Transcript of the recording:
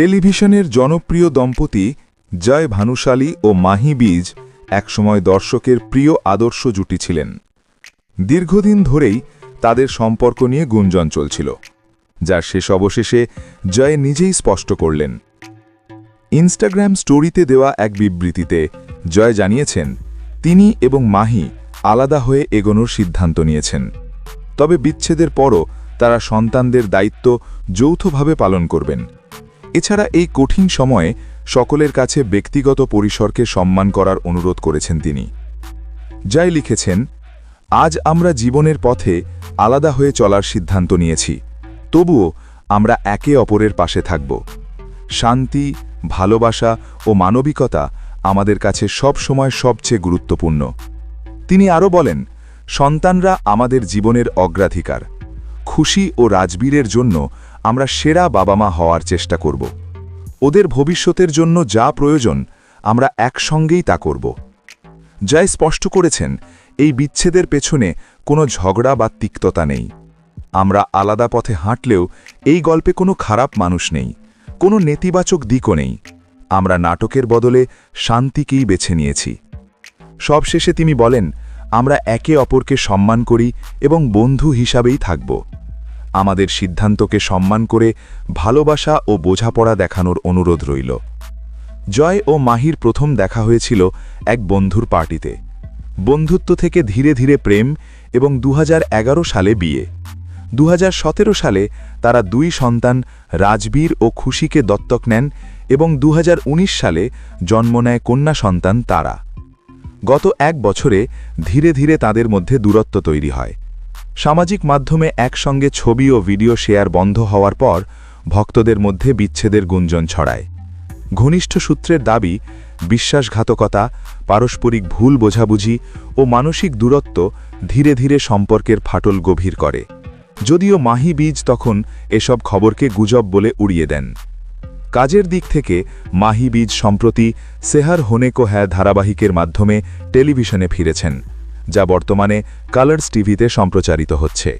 টেলিভিশনের জনপ্রিয় দম্পতি জয় ভানুশালী ও মাহি বীজ একসময় দর্শকের প্রিয় আদর্শ জুটি ছিলেন। দীর্ঘদিন ধরেই তাদের সম্পর্ক নিয়ে গুঞ্জন চলছিল, যার শেষ অবশেষে জয় নিজেই স্পষ্ট করলেন। ইনস্টাগ্রাম স্টোরিতে দেওয়া এক বিবৃতিতে জয় জানিয়েছেন, তিনি এবং মাহি আলাদা হয়ে এগোনোর সিদ্ধান্ত নিয়েছেন। তবে বিচ্ছেদের পরও তারা সন্তানদের দায়িত্ব যৌথভাবে পালন করবেন। এছাড়া এই কঠিন সময়ে সকলের কাছে ব্যক্তিগত পরিসরকে সম্মান করার অনুরোধ করেছেন তিনি। যাই লিখেছেন, আজ আমরা জীবনের পথে আলাদা হয়ে চলার সিদ্ধান্ত নিয়েছি, তবুও আমরা একে অপরের পাশে থাকব। শান্তি, ভালোবাসা ও মানবিকতা আমাদের কাছে সব সময় সবচেয়ে গুরুত্বপূর্ণ। তিনি আরও বলেন, সন্তানরা আমাদের জীবনের অগ্রাধিকার, খুশি ও রাজবীরের জন্য আমরা সেরা বাবা মা হওয়ার চেষ্টা করব। ওদের ভবিষ্যতের জন্য যা প্রয়োজন, আমরা একসঙ্গেই তা করব। জয় স্পষ্ট করেছেন, এই বিচ্ছেদের পেছনে কোনো ঝগড়া বা তিক্ততা নেই। আমরা আলাদা পথে হাঁটলেও এই গল্পে কোনো খারাপ মানুষ নেই, কোনো নেতিবাচক দিকও নেই। আমরা নাটকের বদলে শান্তিকেই বেছে নিয়েছি। সবশেষে তিনি বলেন, আমরা একে অপরকে সম্মান করি এবং বন্ধু হিসাবেই থাকব। আমাদের সিদ্ধান্তকে সম্মান করে ভালোবাসা ও বোঝাপড়া দেখানোর অনুরোধ রইল। জয় ও মাহির প্রথম দেখা হয়েছিল এক বন্ধুর পার্টিতে। বন্ধুত্ব থেকে ধীরে ধীরে প্রেম এবং দু হাজার এগারো সালে বিয়ে। দু হাজার সতেরো সালে তারা দুই সন্তান, রাজবীর ও খুশিকে দত্তক নেন এবং দু হাজার উনিশ সালে জন্ম নেয় কন্যা সন্তান তারা। গত এক বছরে ধীরে ধীরে তাদের মধ্যে দূরত্ব তৈরি হয়। সামাজিক মাধ্যমে একসঙ্গে ছবি ও ভিডিও শেয়ার বন্ধ হওয়ার পর ভক্তদের মধ্যে বিচ্ছেদের গুঞ্জন ছড়ায়। ঘনিষ্ঠ সূত্রের দাবি, বিশ্বাসঘাতকতা, পারস্পরিক ভুল বোঝাবুঝি ও মানসিক দূরত্ব ধীরে ধীরে সম্পর্কের ফাটল গভীর করে। যদিও মাহি বীজ তখন এসব খবরকে গুজব বলে উড়িয়ে দেন। কাজের দিক থেকে মাহি বীজ সম্প্রতি সেহার হোনেকো হ্যা ধারাবাহিকের মাধ্যমে টেলিভিশনে ফিরেছেন। যা বর্তমানে কালার্স টিভিতে সম্প্রচারিত হচ্ছে।